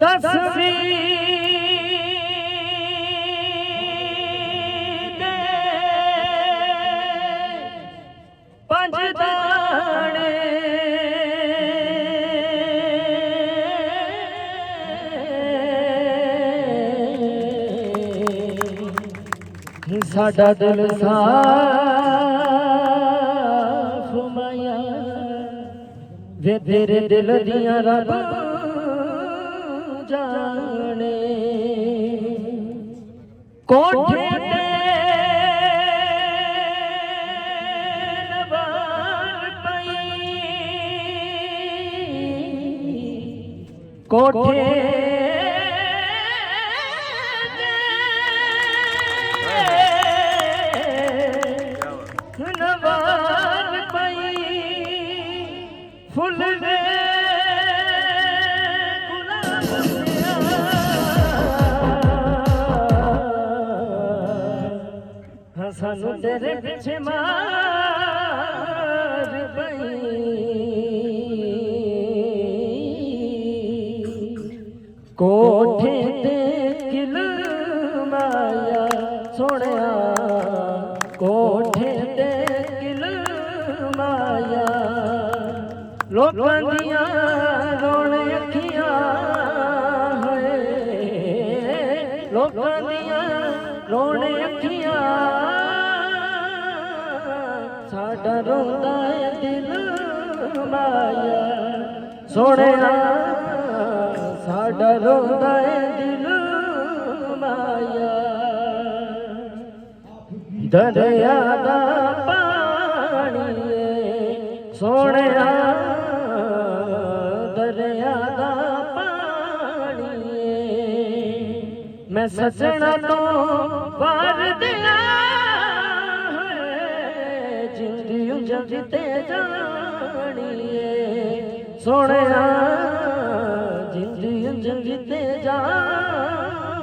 ਤਸਵੀਰ ਪੰਜ ਦਾਣੇ ਸਾਡਾ ਦਿਲ ਸਾਫ਼ ਮਾਇਆ। ਵੇ ਤੇਰੇ ਦਿਲ ਦੀਆਂ ਰੱਬ ਜਾਣੇ ਕੋਠੇ ਤੇ ਨਵਾਰ ਪਈ। ਕੋਠੇ ਫੁੱਲ ਹਾਂ ਸਾਨੂੰ ਤੇਰੇ ਪਿੱਛੇ ਮਾਰ ਪਈ। ਕੋਠੇ ਤੇ ਕਿਲ ਮਾਇਆ ਸੋਹਣਿਆ ਲੋਕਾਂ ਦੀਆਂ ਰੋਣ ਅੱਖੀਆਂ ਹੋਏ। ਲੋਕਾਂ ਦੀਆਂ ਰੋਣ ਅੱਖੀਆਂ। ਸਾਡਾ ਰੋਂਦਾ ਏ ਦਿਲ ਮਾਇਆ। ਸੋਹਣਿਆ, ਸਾਡਾ ਰੋਂਦਾ ਏ ਦਿਲ ਮਾਇਆ। ਦਰਿਆ ਦਾ ਪਾਣੀ ਏ, ਸੋਹਣਿਆ ਮੈਂ ਸੱਜਣਾ ਤੋਂ ਵਾਰ ਹੈ, ਜਿੰਦੀ ਉਂਝ ਤੇ ਜਾਣੀ ਏ ਸੋਹਣਿਆ, ਜਿੰਦੀ ਉਂਝ ਤੇ ਜਾਣੀ